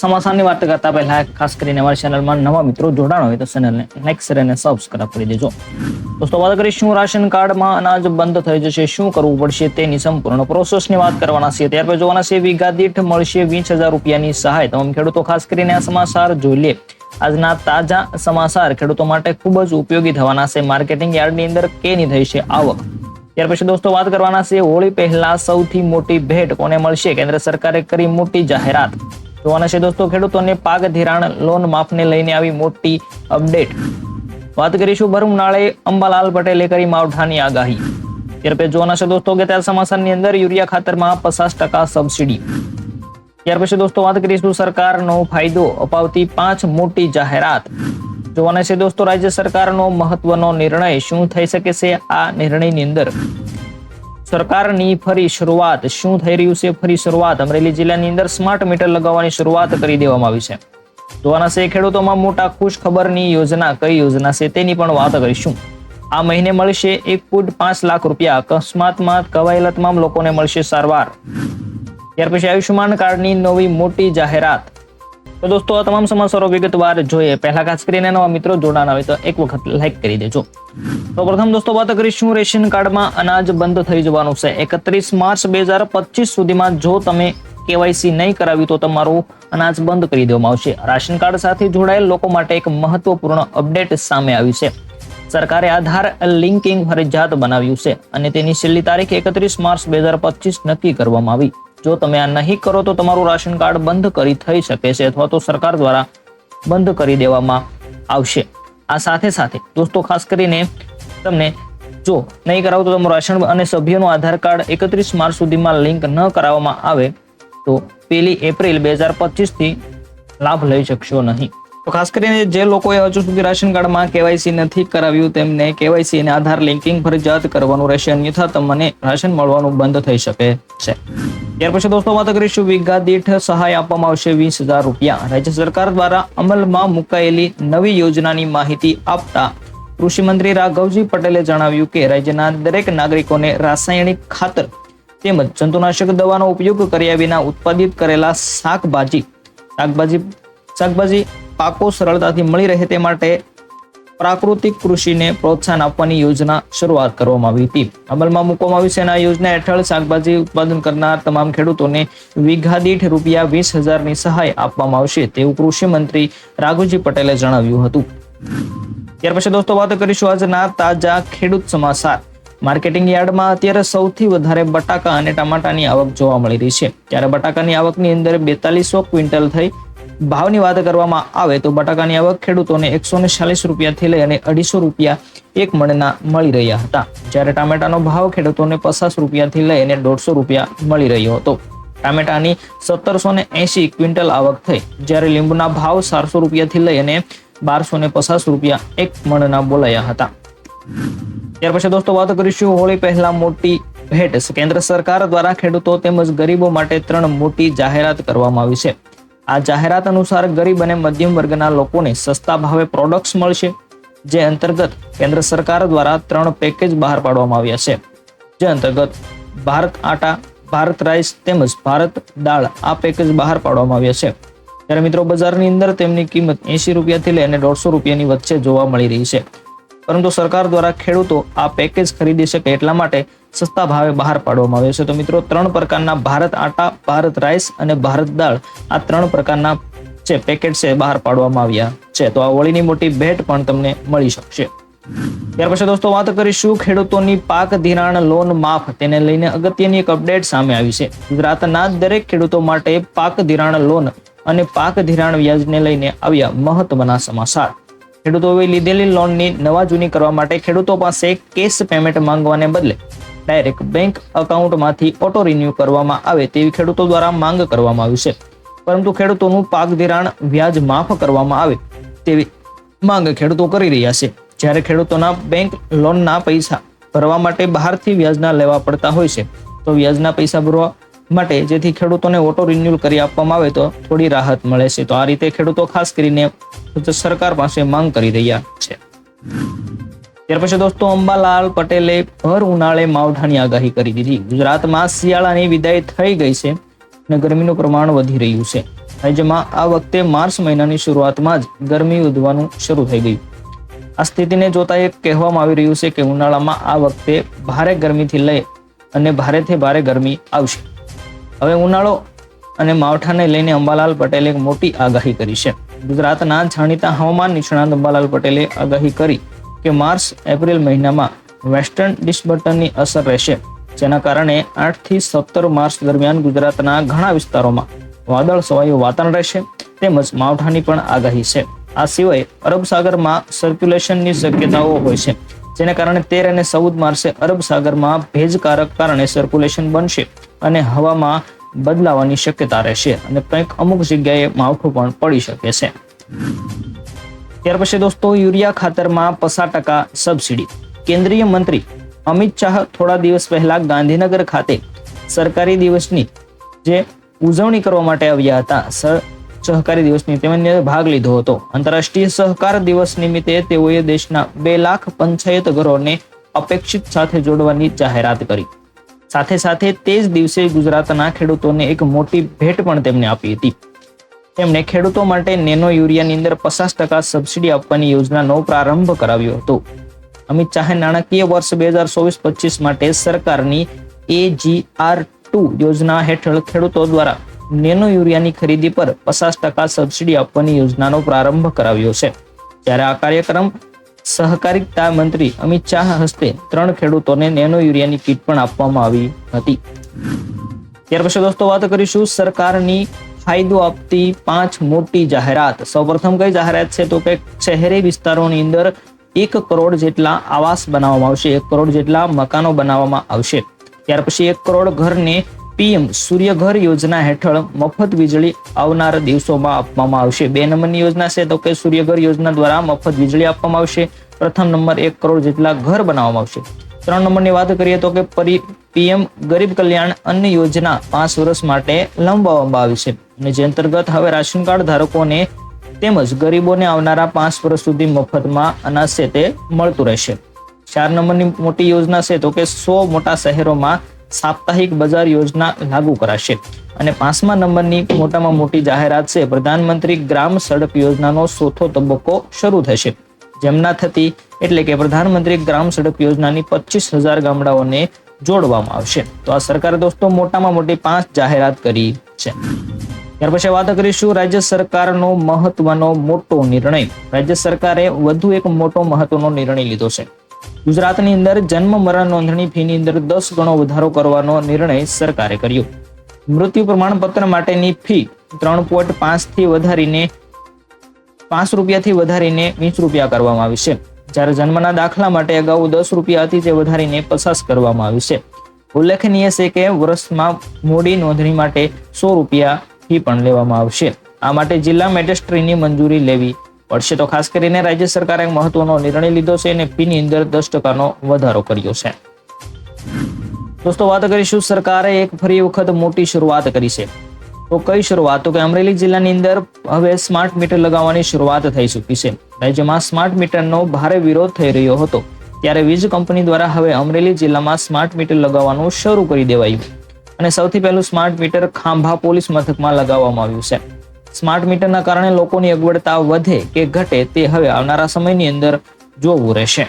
સમાચારની વાત કરતા પહેલા ખાસ કરીને અમારી ચેનલમાં નવા મિત્રો જોડાણ હોય તો ચેનલને લાઈક શેર અને સબસ્ક્રાઇબ કરી દેજો. દોસ્તો, વાત કરીશું રાશન કાર્ડમાં અનાજ બંધ થઈ જશે. શું કરવું પડશે તેની સંપૂર્ણ પ્રોસેસની વાત કરવાના છે ત્યાર પછી જોવાના છે વીઘા દીઠ મળશે વીસ હજાર રૂપિયાની સહાય. તમામ ખેડૂતો ખાસ કરીને આ સમાચાર જોઈ લે. આજના તાજા સમાચાર ખેડૂતો માટે ખૂબ જ ઉપયોગી થવાના છે. માર્કેટિંગ યાર્ડની અંદર કેની થઈ છે આવક? ત્યાર પછી દોસ્તો, વાત કરવાના છે હોળી પહેલા સૌથી મોટી ભેટ કોને મળશે? કેન્દ્ર સરકારે કરી મોટી જાહેરાત. જોવાના છે દોસ્તો, ખેડૂતોને પાક ધિરાણ લોન માફને લઈને આવી મોટી અપડેટ. વાત કરીશું ભરમનાળે અંબાલાલ પટેલે કરી માવઠાની આગાહી. ત્યાર જોવાના છે દોસ્તો કે ત્યાં સમાસાની અંદર યુરિયા ખાતરમાં પચાસ ટકા સબસિડી. ત્યાર પછી દોસ્તો વાત કરીશું સરકારનો ફાયદો અપાવતી પાંચ મોટી જાહેરાત. જોવાના છે દોસ્તો, રાજ્ય સરકારનો મહત્વનો નિર્ણય શું થઈ શકે છે આ નિર્ણયની અંદર? સરકારની ફરી શરૂઆત. શું થઈ રહ્યું છે? ફરી શરૂઆત. અમરેલી જિલ્લાની અંદર સ્માર્ટ મીટર લગાવવાની શરૂઆત કરી દેવામાં આવી છે. જોવાના છે ખેડૂતોમાં મોટા ખુશ ખબરની યોજના. કઈ યોજના છે તેની પણ વાત કરીશું. આ મહિને મળશે એક ફૂટ પાંચ લાખ રૂપિયા. અકસ્માતમાં કવાયેલા તમામ લોકોને મળશે સારવાર. ત્યાર પછી આયુષ્યમાન કાર્ડની નવી મોટી જાહેરાત. તો દોસ્તો તમામ સમાચારો વિગતવાર જોઈએ. પહેલા ખાસ કરીને નવા મિત્રો જોડાના હોય તો એક વખત લાઈક કરી દેજો. તો પ્રથમ દોસ્તો, વાત કરીશું રેશન કાર્ડમાં અનાજ બંધ થઈ જવાનું છે. એકત્રીસ માર્ચ બે હજાર પચીસ સુધીમાં જો તમે કેવાયસી નહીં કરાવ્યું તો તમારું અનાજ બંધ કરી દેવામાં આવશે. રાશન કાર્ડ સાથે જોડાયેલ લોકો માટે એક મહત્વપૂર્ણ અપડેટ સામે આવી છે. સરકારે આધાર લિંકિંગ ફરજિયાત બનાવ્યું છે અને તેની છેલ્લી તારીખ એકત્રીસ માર્ચ બે હજાર પચીસ નક્કી કરવામાં આવી. જો તમે આ નહીં કરો તો તમારું રાશન કાર્ડ બંધ કરી થઈ શકે છે અથવા તો સરકાર દ્વારા બંધ કરી દેવામાં આવશે. આ સાથે સાથે દોસ્તો, ખાસ કરીને તમને જો નહીં કરાવો તો તમારું રાશન અને સભ્યનું આધાર કાર્ડ એકત્રીસ માર્ચ સુધીમાં લિંક ન કરાવવામાં આવે તો પેલી એપ્રિલ બે હજાર પચીસથી લાભ લઈ શકશો નહીં. તો ખાસ કરીને જે લોકોએ હજુ સુધી રાશન કાર્ડમાં કેવાયસી નથી કરાવ્યું તેમને કેવાયસી અને આધાર લિંકિંગ ફરજિયાત કરવાનું રહેશે, અન્યથા તમને રાશન મળવાનું બંધ થઈ શકે છે. ત્યાર પછી દોસ્તો વાત કરીશું વીઘા દીઠ સહાય આપવામાં આવશે વીસ હજાર રૂપિયા. રાજ્ય સરકાર દ્વારા અમલમાં મુકાયેલી નવી યોજનાની માહિતી આપતા કૃષિ મંત્રી રાઘવજી પટેલે જણાવ્યું કે રાજ્યના દરેક નાગરિકોને રાસાયણિક ખાતર તેમજ જંતુનાશક દવાનો ઉપયોગ કર્યા વિના ઉત્પાદિત કરેલા શાકભાજી શાકભાજી શાકભાજી પાકો સરળતાથી મળી રહે તે માટે પ્રાકૃતિક કૃષિને પ્રોત્સાહન આપવાની યોજના શરૂઆત કરવામાં આવી હતી. અમલમાં મૂકવામાં આવી છે અને આ યોજના હેઠળ શાકભાજી ઉત્પાદન કરનાર તમામ ખેડૂતોને વીઘા દીઠ રૂપિયા વીસ હજારની સહાય આપવામાં આવશે તેવું કૃષિ મંત્રી રાઘુજી પટેલે જણાવ્યું હતું. ત્યાર પછી દોસ્તો વાત કરીશું આજના તાજા ખેડૂત સમાચાર. માર્કેટિંગ યાર્ડમાં અત્યારે સૌથી વધારે બટાકા અને ટમાટાની આવક જોવા મળી રહી છે. ત્યારે બટાકાની આવકની અંદર બેતાલીસો ક્વિન્ટલ થઈ ભાવની વાત કરવામાં આવે તો બટાકાની આવક ખેડૂતોને એકસો ને ચાલીસ રૂપિયાથી લઈ અને અઢીસો રૂપિયા એક મણના મળી રહ્યા હતા. જ્યારે ટામેટાનો ભાવ ખેડૂતોને પચાસ રૂપિયાથી લઈ અને દોઢસો રૂપિયા મળી રહ્યો હતો. ટામેટાની સત્તરસો ને એંશી ક્વિન્ટલ આવક થઈ. જ્યારે લીંબુના ભાવ ચારસો રૂપિયાથી લઈ અને બારસો ને પચાસ રૂપિયા એક મણના બોલાયા હતા. ત્યાર પછી દોસ્તો વાત કરીશું હોળી પહેલા મોટી ભેટ. કેન્દ્ર સરકાર દ્વારા ખેડૂતો તેમજ ગરીબો માટે ત્રણ મોટી જાહેરાત કરવામાં આવી છે. આ જાહેરાત અનુસાર ગરીબ અને મધ્યમ વર્ગના લોકોને સસ્તા ભાવે પ્રોડક્ટ્સ મળશે, જે અંતર્ગત કેન્દ્ર સરકાર દ્વારા ત્રણ પેકેજ બહાર પાડવામાં આવ્યા છે. જે અંતર્ગત ભારત આટા, ભારત રાઈસ તેમજ ભારત દાળ આ પેકેજ બહાર પાડવામાં આવ્યા છે. ત્યારે મિત્રો બજારની અંદર તેમની કિંમત એંશી રૂપિયાથી લઈને દોઢસો રૂપિયાની વચ્ચે જોવા મળી રહી છે. પરંતુ સરકાર દ્વારા ખેડૂતો આ પેકેજ ખરીદી શકે એટલા માટે સસ્તા ભાવે બહાર પાડવામાં આવ્યો છે. તો મિત્રો, ત્રણ પ્રકારના ભારત આટા, ભારત રાઈસ અને ભારત દાળ આ ત્રણ પ્રકારના જે પેકેટ છે બહાર પાડવામાં આવ્યા છે. તો આ હોળીની મોટી ભેટ પણ તમને મળી શકશે. ત્યાર પછી દોસ્તો, વાત કરીશું ખેડૂતોની પાક ધિરાણ લોન માફ. તેને લઈને અગત્યની એક અપડેટ સામે આવી છે. ગુજરાતના દરેક ખેડૂતો માટે પાક ધિરાણ લોન અને પાક ધિરાણ વ્યાજને લઈને આવ્યા મહત્વના સમાચાર. ખેડૂતોએ લીધેલી લોનની નવા જૂની કરવા માટે ખેડૂતો પાસે કેશ પેમેન્ટ માંગવાને બદલે ડાયરેક્ટ બેંક અકાઉન્ટમાંથી ઓટો રિન્યુ કરવામાં આવે તેવી ખેડૂતો દ્વારા માંગ કરવામાં આવી છે. પરંતુ ખેડૂતોનું પાક ધિરાણ વ્યાજ માફ કરવામાં આવે તેવી માંગ ખેડૂતો કરી રહ્યા છે. જ્યારે ખેડૂતોના બેંક લોનના પૈસા ભરવા માટે બહારથી વ્યાજના લેવા પડતા હોય છે. તો વ્યાજના પૈસા ભરવા માટે જેથી ખેડૂતોને ઓટો રિન્યુઅલ કરી આપવામાં આવે તો થોડી રાહત મળે છે. તો આ રીતે ખેડૂતો ખાસ કરીને સરકાર પાસે માંગ કરી રહ્યા છે. ત્યાર પછી દોસ્તો, અંબાલાલ પટેલે ભર ઉનાળે માવઠાની આગાહી કરી દીધી. ગુજરાતમાં શિયાળાની વિદાય થઈ ગઈ છે અને ગરમીનું પ્રમાણ વધી રહ્યું છે. રાજ્યમાં આ વખતે માર્ચ મહિનાની શરૂઆતમાં જ ગરમી વધવાનું શરૂ થઈ ગયું. આ સ્થિતિને જોતા એ કહેવામાં આવી રહ્યું છે કે ઉનાળામાં આ વખતે ભારે ગરમીથી લઈ અને ભારેથી ભારે ગરમી આવશે. હવે ઉનાળો અને માવઠાને લઈને અંબાલાલ પટેલે એક મોટી આગાહી કરી છે. ગુજરાતના જાણીતા હવામાન નિષ્ણાંત અંબાલાલ પટેલે આગાહી કરી કે માર્ચ, એપ્રિલ મહિનામાં વેસ્ટર્ન ડિસ્બર્ટનની અસર રહેશે, જેના કારણે આઠથી સત્તર માર્ચ દરમિયાન ગુજરાતના ઘણા વિસ્તારોમાં વાદળ છવાયું વાતાવરણ રહેશે તેમજ માવઠાની પણ આગાહી છે. આ સિવાય અરબ સાગરમાં સર્ક્યુલેશનની શક્યતાઓ હોય છે, જેને કારણે તેર અને ચૌદ માર્ચે અરબ સાગરમાં ભેજકારક કારણે સર્ક્યુલેશન બનશે. અને હવામાં બદલાવાની શક્યતા રહેશે અને કંઈક અમુક જગ્યાએ માવઠું પણ પડી શકે છે. ત્યાર પછી દોસ્તો, યુરિયા ખાતરમાં પસાર ટકા સબસિડી. કેન્દ્રીય મંત્રી અમિત શાહ થોડા દિવસ પહેલા ગાંધીનગર ખાતે સરકારી દિવસની જે ઉજવણી કરવા માટે આવ્યા હતા સહકારી દિવસની તેમને ભાગ લીધો હતો. આંતરરાષ્ટ્રીય સહકાર દિવસ નિમિત્તે તેઓએ દેશના બે લાખ પંચાયત ઘરોને અપેક્ષિત સાથે જોડવાની જાહેરાત કરી. સાથે સાથે તે જ દિવસે ગુજરાતના ખેડૂતોને એક મોટી ભેટ પણ તેમને આપી હતી. તેમણે ખેડૂતો માટે નેનો યુરિયાની અંદર પચાસ ટકા સબસિડી આપવાની યોજનાનો પ્રારંભ કરાવ્યો હતો. અમિત શાહે નાણાકીય વર્ષ બે હજાર ચોવીસ પચીસ માટે સરકારની એજીઆર ટુ યોજના હેઠળ ખેડૂતો દ્વારા નેનો યુરિયાની ખરીદી પર પચાસ ટકા સબસિડી આપવાની યોજનાનો પ્રારંભ કરાવ્યો છે. જ્યારે આ કાર્યક્રમ સહકારિતા મંત્રી અમિત શાહ હસ્તે ત્રણ ખેડૂતોને નેનો યુરિયાની કીટ પણ આપવામાં આવી હતી. ત્યાર પછી દોસ્તો વાત કરીશું સરકારની ફાયદો આપતી પાંચ મોટી જાહેરાત. સૌપ્રથમ કઈ જાહેરાત છે? તો કે શહેરી વિસ્તારોની અંદર એક કરોડ જેટલા આવાસ બનાવવામાં આવશે, એક કરોડ જેટલા મકાનો બનાવવામાં આવશે. ત્યાર પછી એક કરોડ ઘરને પીએમ સૂર્યઘર યોજના હેઠળ મફત વીજળી આવનાર દિવસોમાં આપવામાં આવશે. બે નંબરની યોજના છે તો કે સૂર્યઘર યોજના દ્વારા મફત વીજળી આપવામાં આવશે. પ્રથમ નંબર એક કરોડ જેટલા ઘર બનાવવામાં આવશે. ત્રણ નંબરની વાત કરીએ તો કે પરી પીએમ ગરીબ કલ્યાણ અન્ન યોજના પાંચ વર્ષ માટે લંબાવવામાં આવી છે અને જે અંતર્ગત હવે રાશન કાર્ડ ધારકોને તેમજ ગરીબોને આવનારા પાંચ વર્ષ સુધી મફતમાં અનાજ છે તે મળતું રહેશે. ચાર નંબરની મોટી યોજના છે તો કે સો મોટા શહેરોમાં સાપ્તાહિક બજાર યોજના લાગુ કરાશે. અને પાંચમા નંબરની મોટામાં મોટી જાહેરાત છે, પ્રધાનમંત્રી ગ્રામ સડક યોજનાનો ચોથો તબક્કો શરૂ થશે. જેમના થતી એટલે કે પ્રધાનમંત્રી ગ્રામ સડક યોજનાની પચીસ હજાર ગામડાઓને જોડવામાં આવશે. તો આ સરકારે દોસ્તો મોટામાં મોટી પાંચ જાહેરાત કરી છે. ત્યાર પછી વાત કરીશું રાજ્ય સરકારનો મહત્વનો મોટો નિર્ણય. રાજ્ય સરકારે વધુ એક મોટો મહત્વનો નિર્ણય લીધો છે. ગુજરાતની અંદર જન્મ મરણ નોંધણી ફીની અંદર દસ ગણો વધારો કરવાનો નિર્ણય સરકારે કર્યો. મૃત્યુ પ્રમાણપત્ર માટેની ફી ત્રણ પોઈન્ટ પાંચથી વધારીને પાંચ રૂપિયાથી વધારીને વીસ રૂપિયા કરવામાં આવી છે. જ્યારે જન્મના દાખલા માટે અગાઉ દસ રૂપિયા હતી તે વધારીને પચાસ કરવામાં આવી છે. ઉલ્લેખનીય છે કે વર્ષમાં મૂડી નોંધણી માટે સો રૂપિયા ફી પણ લેવામાં આવશે. આ માટે જિલ્લા મેજિસ્ટ્રીની મંજૂરી લેવી પડશે તો ખાસ કરીને રાજ્ય સરકારે મહત્વનો નિર્ણય લીધો છે અને ફીની અંદર દસ ટકાનો વધારો કર્યો છે. દોસ્તો, વાત કરીશું સરકારે એક ફરી વખત મોટી શરૂઆત કરી છે. તો કઈ શરૂઆત? તો કે અમરેલી જિલ્લાની અંદર હવે સ્માર્ટ મીટર લગાવવાની શરૂઆત થઈ ચૂકી છે. રાજ્યમાં સ્માર્ટ મીટરનો ભારે વિરોધ થઈ રહ્યો હતો. ત્યારે વીજ કંપની દ્વારા હવે અમરેલી જિલ્લામાં સ્માર્ટ મીટર લગાવવાનું શરૂ કરી દેવાયું. અને સૌથી પહેલું સ્માર્ટ મીટર ખાંભા પોલીસ મથકમાં લગાવવામાં આવ્યું છે. સ્માર્ટ મીટરના કારણે લોકોની અગવડતા વધે કે ઘટે તે હવે આવનારા સમયની અંદર જોવું રહેશે.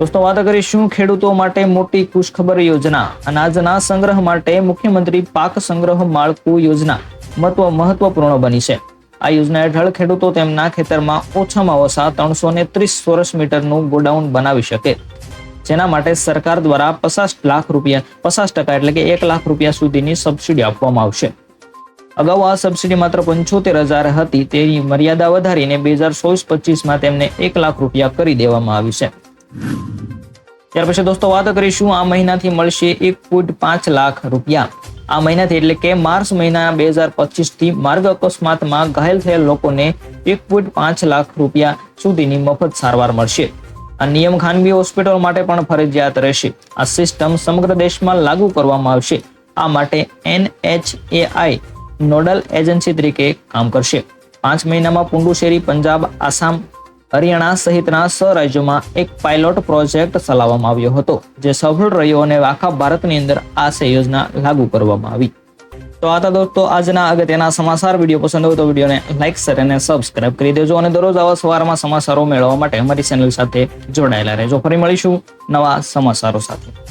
દોસ્તો, વાત કરીશું ખેડૂતો માટે મોટી ખુશખબર યોજના, અનાજના સંગ્રહ માટે મુખ્યમંત્રી પાક સંગ્રહ માળખું યોજના મહત્વ મહત્વપૂર્ણ બની છે. આ યોજના હેઠળ ખેડૂતો તેમના ખેતરમાં ઓછામાં ઓછા ત્રણસો ને ત્રીસ ચોરસ મીટરનું ગોડાઉન બનાવી શકે. જેના માટે સરકાર દ્વારા પચાસ લાખ રૂપિયા, પચાસ ટકા એટલે કે એક લાખ રૂપિયા સુધીની સબસિડી આપવામાં આવશે. અગાઉ આ સબસિડી માત્ર પંચોતેર હજાર હતી, તેની મર્યાદા વધારીને બે હજાર ચોવીસ પચીસમાં તેમને એક લાખ રૂપિયા કરી દેવામાં આવી છે. ત્યાર પછી દોસ્તો વાત કરીશું, આ મહિનાથી મળશે એક પોઈન્ટ પાંચ લાખ રૂપિયા. આ મહિનાથી એટલે કે માર્ચ મહિના બે હજાર પચીસથી માર્ગ અકસ્માતમાં ઘાયલ થયેલ લોકોને એક પોઈન્ટ પાંચ લાખ રૂપિયા સુધીની મફત સારવાર મળશે. આ નિયમ ખાનગી હોસ્પિટલ માટે પણ ફરજિયાત રહેશે. આ સિસ્ટમ સમગ્ર દેશમાં લાગુ કરવામાં આવશે. આ માટે એનએચએઆઈ નોડલ એજન્સી તરીકે કામ કરશે. પાંચ મહિનામાં પુંડુચેરી, પંજાબ, આસામ, હરિયાણા સહિતના સ રાજ્યોમાં એક પાયલોટ પ્રોજેક્ટ ચલાવવામાં આવ્યો હતો, જે સફળ રહ્યો અને આખા ભારતની અંદર આ સે યોજના લાગુ કરવામાં આવી. તો આ દોસ્તો આજના અગત્યના સમાચાર. વીડિયો પસંદ હોય તો વિડીયોને લાઇક શેર અને સબસ્ક્રાઇબ કરી દેજો અને દરરોજ આવા સવારમાં સમાચારો મેળવવા માટે અમારી ચેનલ સાથે જોડાયેલા રહેજો. ફરી મળીશું નવા સમાચારો સાથે.